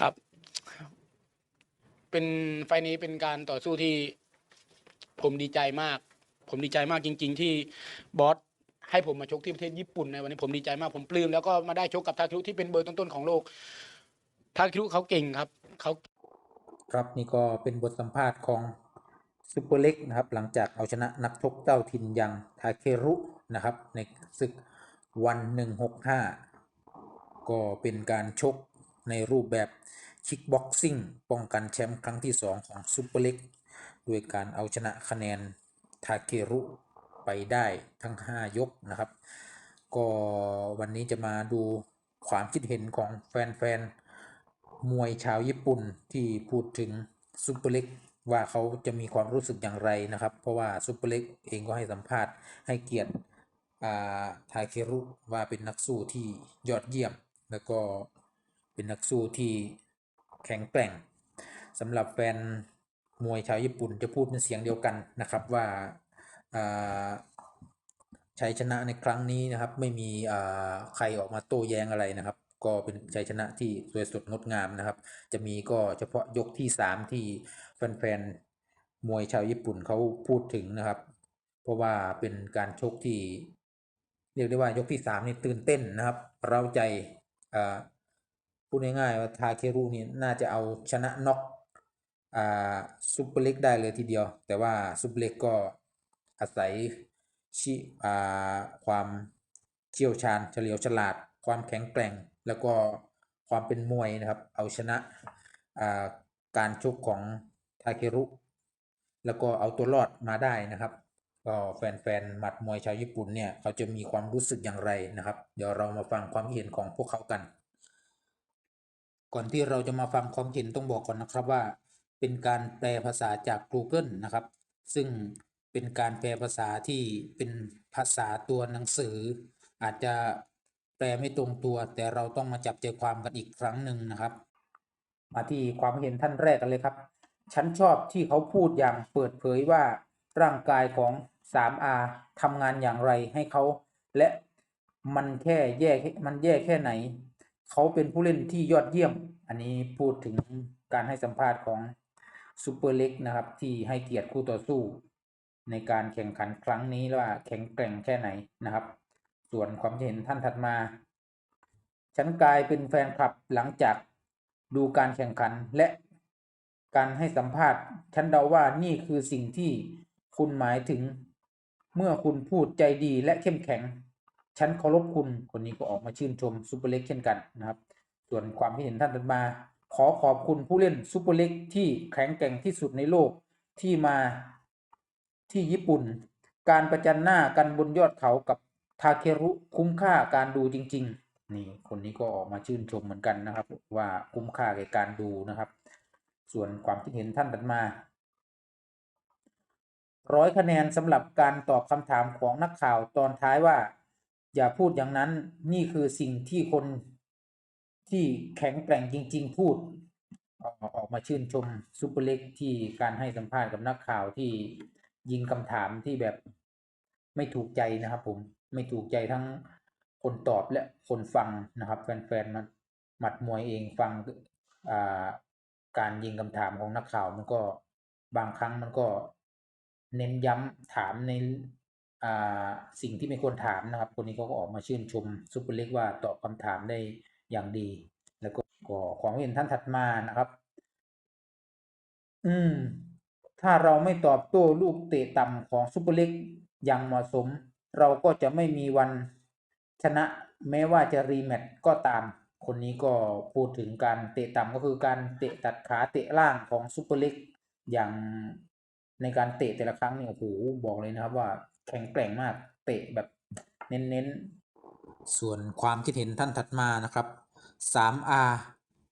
ครับ เป็นไฟล์นี้เป็นการต่อสู้ที่ผมดีใจมาก ผมดีใจมากจริง ๆ ที่บอสให้ผมมาชกที่ประเทศญี่ปุ่นในวันนี้ผมดีใจมากผมปลื้มแล้วก็มาได้ชกกับทาคิรุที่เป็นเบอร์ต้นๆของโลกทาคิรุเขาเก่งครับเขาครับนี่ก็เป็นบทสัมภาษณ์ของซูเปอร์เล็กนะครับ หลังจากเอาชนะนักชกเจ้าถิ่นอย่างทาเครุนะครับ ในศึกวัน 165 ก็เป็นการชก ในรูปแบบคิกบ็อกซิ่งป้องกันแชมป์ครั้งที่ 2 ของซูเปอร์เล็กด้วยการเอาชนะคะแนนทาเครุไปได้ทั้ง 5 ยกนะครับ ก็วันนี้จะมาดูความคิดเห็นของแฟนๆ มวยชาวญี่ปุ่นที่พูดถึงซุปเปอร์เล็กว่าเขาจะมีความรู้สึกอย่างไรนะครับ เพราะว่าซุปเปอร์เล็กเองก็ให้สัมภาษณ์ให้เกียรติอาทาเครุว่าเป็นนักสู้ที่ยอดเยี่ยม แล้วก็ เป็นนักสู้ที่แข็งแกร่งสำหรับแฟนมวยชาวญี่ปุ่นจะพูดเป็นเสียงเดียวกันนะครับว่าชัยชนะในครั้งนี้นะครับไม่มีใครออกมาโต้แย้งอะไรนะครับ ก็เป็นชัยชนะที่สวยสดงดงามนะครับ จะมีก็เฉพาะยกที่สามที่แฟนๆมวยชาวญี่ปุ่นเขาพูดถึงนะครับ เพราะว่าเป็นการชกที่เรียกได้ว่ายกที่สามนี่ตื่นเต้นนะครับ เร้าใจ พูดง่ายๆว่าทาเครุนี่น่าจะเอาชนะน็อกอ่าซุปเปอร์เล็กได้เลยทีเดียว แต่ว่าซุปเปอร์เล็กก็อาศัยชิอ่าความเชี่ยวชาญเฉลียวฉลาด ความแข็งแกร่ง แล้วก็ความเป็นมวยนะครับ เอาชนะอ่าการชกของทาเครุแล้วก็เอาตัวรอดมาได้นะครับ ก็แฟนๆหมัดมวยชาวญี่ปุ่นเนี่ยเขาจะมีความรู้สึกอย่างไรนะครับ เดี๋ยวเรามาฟังความคิดเห็นของพวกเขากัน ก่อนที่เราจะมาฟังความเห็นต้องบอกก่อนนะครับว่า เป็นการแปลภาษาจาก Google นะครับ ซึ่งเป็นการแปลภาษาที่เป็นภาษาตัวหนังสือ อาจจะแปลไม่ตรงตัว แต่เราต้องมาจับใจความกันอีกครั้งหนึ่งนะครับ มาที่ความเห็นท่านแรกกันเลยครับ ฉันชอบที่เขาพูดอย่างเปิดเผยว่าร่างกายของ 3R ทำงานอย่างไรให้เขา และมันแค่แย่มันแย่แค่ไหน เขาเป็นผู้เล่นที่ยอดเยี่ยม อันนี้พูดถึงการให้สัมภาษณ์ของซูเปอร์เล็กนะครับ ที่ให้เกียรติคู่ต่อสู้ ในการแข่งขันครั้งนี้ว่าแข็งแกร่งแค่ไหนนะครับ ส่วนความเห็นท่านถัดมา ฉันกลายเป็นแฟนคลับหลังจากดูการแข่งขันและการให้สัมภาษณ์ ฉันเดาว่านี่คือสิ่งที่คุณหมายถึง เมื่อคุณพูดใจดีและเข้มแข็ง ฉันเคารพคุณคนนี้ก็ออกมาชื่นชมซูเปอร์เล็กเช่นกันนะครับ ส่วนความคิดเห็นท่านถัดมา ขอขอบคุณผู้เล่นซูเปอร์เล็กที่แข็งแกร่งที่สุดในโลกที่มาที่ญี่ปุ่น การประจันหน้ากันบนยอดเขากับทาเครุคุ้มค่าการดูจริง ๆ นี่คนนี้ก็ออกมาชื่นชมเหมือนกันนะครับ ว่าคุ้มค่าแก่การดูนะครับ ส่วนความคิดเห็นท่านถัดมาร้อยคะแนนสำหรับการตอบคำถามของนักข่าวตอนท้ายว่า อย่าพูดอย่างนั้นนี่คือสิ่งที่คนที่แข็งแกร่งจริง ๆ พูดออกมาชื่นชมซูเปอร์เล็กที่การให้สัมภาษณ์กับนักข่าวที่ยิงคำถามที่แบบไม่ถูกใจนะครับผมไม่ถูกใจทั้งคนตอบและคนฟังนะครับ แฟนๆมันหมัดมวยเองฟังการยิงคำถามของนักข่าวมันก็บางครั้งมันก็เน้นย้ำถามใน สิ่งที่ไม่ควรถามนะครับ คนนี้เขาก็ออกมาชื่นชมซูเปอร์เล็กว่าตอบคำถามได้อย่างดี แล้วก็ก็ความเห็นท่านถัดมานะครับ อืม ถ้าเราไม่ตอบโต้ลูกเตะต่ำของซูเปอร์เล็กอย่างเหมาะสม เราก็จะไม่มีวันชนะแม้ว่าจะรีแมตช์ก็ตาม คนนี้ก็พูดถึงการเตะต่ำก็คือการเตะตัดขาเตะล่างของซูเปอร์เล็กอย่างในการเตะแต่ละครั้งเนี่ยโอ้โหบอกเลยนะครับว่า แข็งแกร่งมาก เตะแบบเน้นๆ ส่วนความคิดเห็นท่านถัดมานะครับ 3R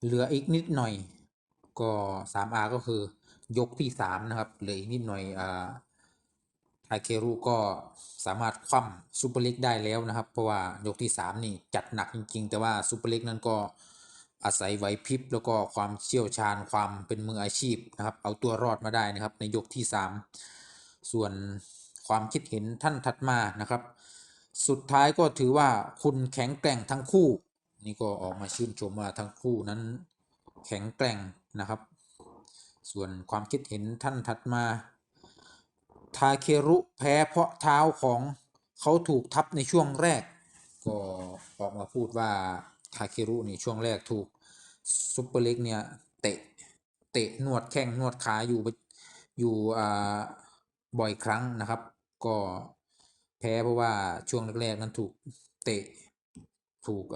เหลืออีกนิดหน่อย ก็ 3R ก็คือยกที่3นะครับเหลืออีกนิดหน่อยอ่าทาเครุก็สามารถคว่ำซูเปอร์เล็กได้แล้วนะครับ เพราะว่ายกที่3นี่จัดหนักจริงๆ แต่ว่าซูเปอร์เล็กนั้นก็อาศัยไหวพริบแล้วก็ความเชี่ยวชาญความเป็นมืออาชีพนะครับ เอาตัวรอดมาได้นะครับ ในยกที่ 3 ส่วน ความคิดเห็นท่านถัดมานะครับ สุดท้ายก็ถือว่าคุณแข็งแกร่งทั้งคู่ นี่ก็ออกมาชื่นชมว่าทั้งคู่นั้นแข็งแกร่งนะครับ ส่วนความคิดเห็นท่านถัดมาทาเครุแพ้เพราะเท้าของเขาถูกทับในช่วงแรก ก็ออกมาพูดว่าทาเครุนี่ช่วงแรกถูกซุปเปอร์เล็กเนี่ยเตะเตะนวดแข้งนวดขาอยู่อยู่อ่าบ่อยครั้งนะครับ ก็แพ้เพราะว่าช่วงแรกๆนั้นถูกเตะถูก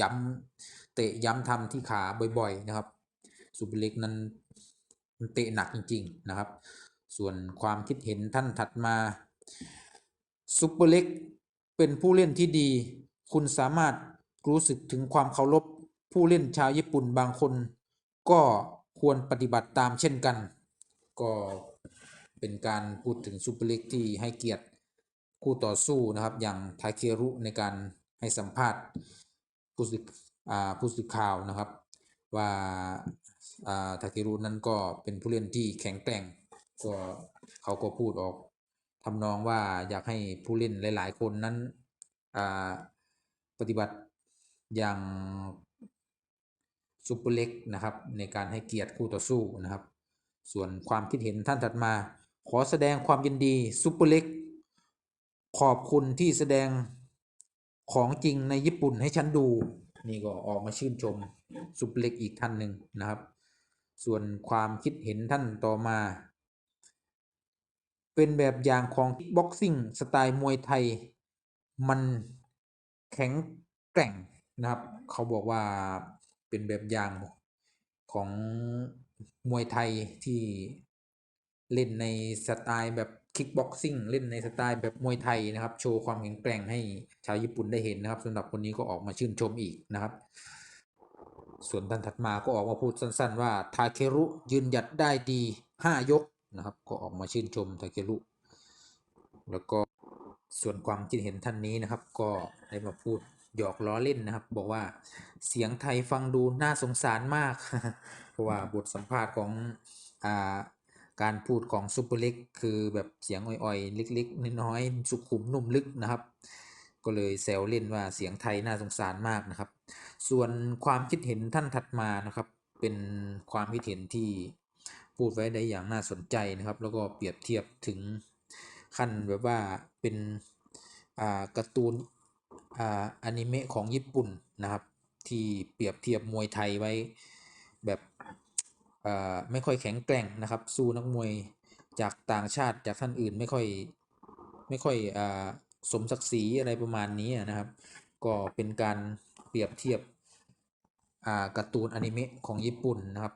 ย้ำเตะย้ำทำที่ขาบ่อย ๆ นะครับซุปเปอร์เล็กนั้นมันเตะหนักจริง ๆ นะครับ ส่วนความคิดเห็นท่านถัดมาซุปเปอร์เล็กเป็นผู้เล่นที่ดี คุณสามารถรู้สึกถึงความเคารพผู้เล่นชาวญี่ปุ่นบางคน ก็ควรปฏิบัติตามเช่นกัน ก็ เป็นการพูดถึงซุปเปอร์เล็กที่ให้เกียรติคู่ต่อสู้นะครับอย่างทาเครุในการให้สัมภาษณ์ผู้สื่อผู้สื่อข่าวนะครับ ว่าทาเครุนั้นก็เป็นผู้เล่นที่แข็งแกร่งก็เขาก็พูดออกทำนองว่าอยากให้ผู้เล่นหลาย ๆ คนนั้นปฏิบัติอย่างซุปเปอร์เล็กนะครับในการให้เกียรติคู่ต่อสู้นะครับ ส่วนความคิดเห็นท่านถัดมา ขอแสดงความยินดีซุปเปอร์เล็ก ขอบคุณที่แสดงของจริงในญี่ปุ่นให้ฉันดู นี่ก็ออกมาชื่นชมซุปเปอร์เล็กอีกท่านหนึ่งนะครับ ส่วนความคิดเห็นท่านต่อมา เป็นแบบอย่างของบ็อกซิ่งสไตล์มวยไทย มันแข็งแกร่งนะครับ เขาบอกว่าเป็นแบบอย่างของมวยไทยที่ เล่นในสไตล์แบบคิกบ็อกซิ่งเล่นในสไตล์แบบมวยไทยนะครับ โชว์ความแข็งแกร่งให้ชาวญี่ปุ่นได้เห็นนะครับสำหรับคนนี้ก็ออกมาชื่นชมอีกนะครับ ส่วนท่านถัดมาก็ออกมาพูดสั้น ๆ ว่าทาเครุยืนหยัดได้ดี 5 ยกนะครับ ก็ออกมาชื่นชมทาเครุแล้วก็ส่วนความคิดเห็นท่านนี้นะครับ ก็ได้มาพูดหยอกล้อเล่นนะครับ บอกว่าเสียงไทยฟังดูน่าสงสารมาก เพราะว่าบทสัมภาษณ์ของอ่า การพูดของซุปเปอร์เล็กคือแบบเสียงอ่อยๆ เล็กๆ น้อยๆ สุขุมนุ่มลึกนะครับ ก็เลยแซวเล่นว่าเสียงไทยน่าสงสารมากนะครับ ส่วนความคิดเห็นท่านถัดมานะครับ เป็นความคิดเห็นที่พูดไว้ได้อย่างน่าสนใจนะครับ แล้วก็เปรียบเทียบถึงขั้นแบบว่าเป็นอ่าการ์ตูนอ่าอนิเมะของญี่ปุ่นนะครับ ที่เปรียบเทียบมวยไทยไว้แบบ ไม่ค่อยแข็งแกร่งนะครับ สู้นักมวยจากต่างชาติจากท่านอื่นไม่ค่อยไม่ค่อยอสมศักดิ์ศรีอะไรประมาณนี้นะครับ ก็เป็นการเปรียบเทียบการ์ตูนอนิเมะของญี่ปุ่นนะครับ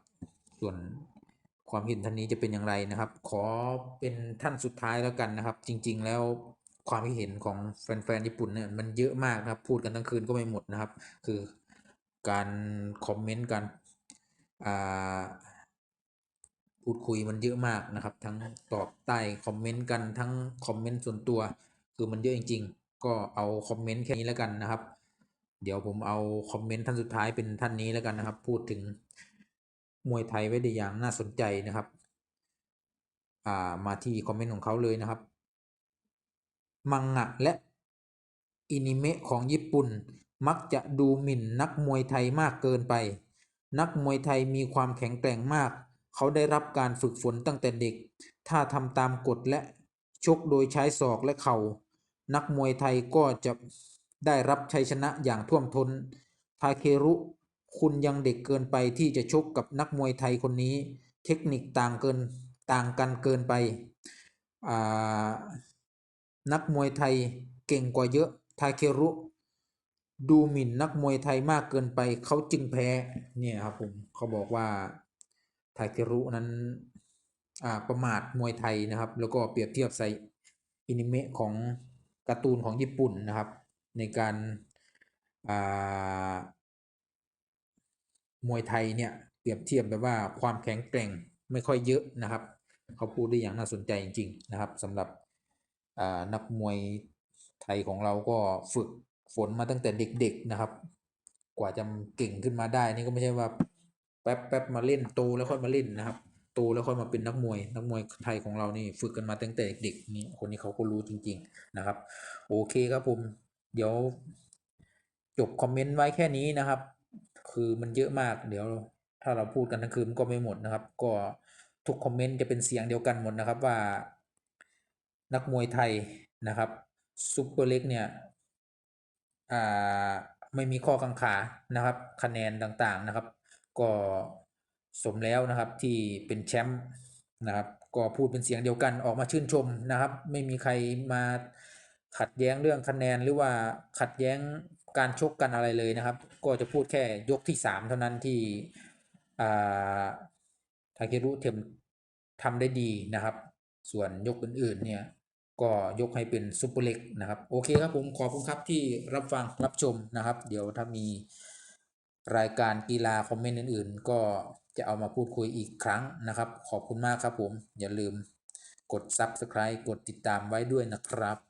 ส่วนความเห็นท่านนี้จะเป็นอย่างไรนะครับ ขอเป็นท่านสุดท้ายแล้วกันนะครับ จริง ๆ แล้วความคิดเห็นของแฟนๆญี่ปุ่นเนี่ยมันเยอะมากนะครับ พูดกันทั้งคืนก็ไม่หมดนะครับ คือการคอมเมนต์การอ่า พูดคุยมันเยอะมากนะครับ ทั้งตอบใต้คอมเมนต์กันทั้งคอมเมนต์ส่วนตัว คือมันเยอะจริง ๆ ก็เอาคอมเมนต์แค่นี้แล้วกันนะครับ เดี๋ยวผมเอาคอมเมนต์ท่านสุดท้ายเป็นท่านนี้แล้วกันนะครับ พูดถึงมวยไทยไว้ได้อย่างน่าสนใจนะครับ อ่ามาที่คอมเมนต์ของเขาเลยนะครับ มังงะและอินิเมะของญี่ปุ่นมักจะดูหมิ่นนักมวยไทยมากเกินไป นักมวยไทยมีความแข็งแกร่งมาก เขาได้รับการฝึกฝนตั้งแต่เด็ก ถ้าทำตามกฎและชกโดยใช้ศอกและเข่า นักมวยไทยก็จะได้รับชัยชนะอย่างท่วมทน้น ทาเครุ คุณยังเด็กเกินไปที่จะชกกับนักมวยไทยคนนี้ เทคนิคต่างเกินต่างกันเกินไป นักมวยไทยเก่งกว่าเยอะ ทาเครุ ดูหมิ่นนักมวยไทยมากเกินไป เขาจึงแพ้ เนี่ยครับผม เขาบอกว่า ทาเครุนั้นประมาทมวยไทยนะครับ แล้วก็เปรียบเทียบใส่อินิเมะของการ์ตูนของญี่ปุ่นนะครับ ในการามวยไทยเนี่ยเปรียบเทียบแบบว่าความแข็งแกร่งไม่ค่อยเยอะนะครับ เขาพูดได้อย่างน่าสนใจจริง ๆ นะครับสำหรับนักมวยไทยของเราก็ฝึกฝนมาตั้งแต่เด็ก ๆนะครับ กว่าจะเก่งขึ้นมาได้นี่ก็ไม่ใช่ว่า ป๊บแป๊บมาเล่นโตแล้วค่อยมาเล่นนะครับ โตแล้วค่อยมาเป็นนักมวย นักมวยไทยของเรานี่ฝึกกันมาตั้งแต่เด็กๆนี่คนนี้เขาก็รู้จริง ๆนะครับ โอเคครับผม เดี๋ยวจบคอมเมนต์ไว้แค่นี้นะครับ คือมันเยอะมาก เดี๋ยวถ้าเราพูดกันทั้งคืนก็ไม่หมดนะครับ ก็ทุกคอมเมนต์จะเป็นเสียงเดียวกันหมดนะครับว่า นักมวยไทยนะครับซุปเปอร์เล็กเนี่ยอ่าไม่มีข้อกังขานะครับ คะแนนต่างๆนะครับ ก็สมแล้วนะครับที่เป็นแชมป์นะครับก็พูดเป็นเสียงเดียวกันออกมาชื่นชมนะครับ ไม่มีใครมาขัดแย้งเรื่องคะแนนหรือว่าขัดแย้งการชกกันอะไรเลยนะครับ ก็จะพูดแค่ยกที่สามเท่านั้นที่าทาเครุเทมทำได้ดีนะครับ ส่วนยกอื่นๆเนี่ยก็ยกให้เป็นซุปเปอร์เล็กนะครับ โอเคครับผมขอบคุณครับที่รับฟังรับชมนะครับ เดี๋ยวถ้ามี รายการกีฬาคอมเมนต์อื่น ๆ ก็จะเอามาพูดคุยอีกครั้งนะครับ ขอบคุณมากครับผม อย่าลืมกด Subscribe กดติดตามไว้ด้วยนะครับ